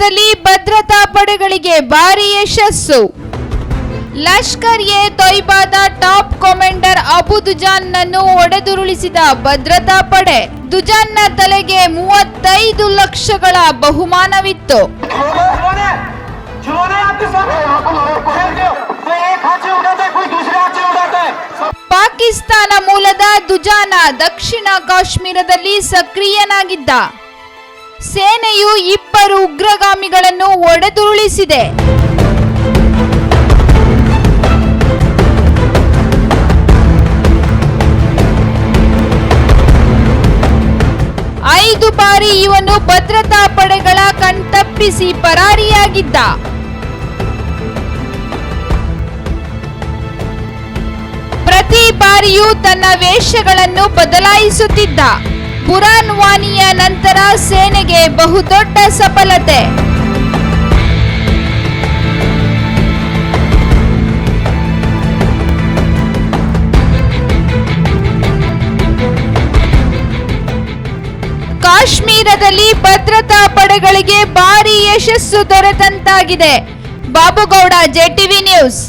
ಕ್ಷೇತ್ರದಲ್ಲಿ ಭದ್ರತಾ ಪಡೆಗಳಿಗೆ ಭಾರಿ ಯಶಸ್ಸು. ಲಷ್ಕರ್ ಎ ತೊಯ್ಬಾದ ಟಾಪ್ ಕಮಾಂಡರ್ ಅಬು ದುಜಾನ್ ನನ್ನು ಹೊಡೆದುರುಳಿಸಿದ ಭದ್ರತಾ ಪಡೆ, ದುಜಾನ್ನ ತಲೆಗೆ ಮೂವತ್ತೈದು ಲಕ್ಷಗಳ ಬಹುಮಾನವಿತ್ತು. ಪಾಕಿಸ್ತಾನ ಮೂಲದ ದುಜಾನ ದಕ್ಷಿಣ ಕಾಶ್ಮೀರದಲ್ಲಿ ಸಕ್ರಿಯನಾಗಿದ್ದ. ಸೇನೆಯು ಇಬ್ಬರು ಉಗ್ರಗಾಮಿಗಳನ್ನು ಒಡೆದುರುಳಿಸಿದೆ. ಐದು ಬಾರಿ ಇವನು ಭದ್ರತಾ ಪಡೆಗಳ ಕಣ್ತಪ್ಪಿಸಿ ಪರಾರಿಯಾಗಿದ್ದ. ಪ್ರತಿ ಬಾರಿಯೂ ತನ್ನ ವೇಷಗಳನ್ನು ಬದಲಾಯಿಸುತ್ತಿದ್ದ. ಬುರಾನ್ ವಾನಿಯ ನಂತರ ಸೇನೆಗೆ ಬಹುದೊಡ್ಡ ಸಫಲತೆ. ಕಾಶ್ಮೀರದಲ್ಲಿ ಭದ್ರತಾ ಪಡೆಗಳಿಗೆ ಭಾರಿ ಯಶಸ್ಸು ದೊರೆತಂತಾಗಿದೆ. Babugowda JTV news.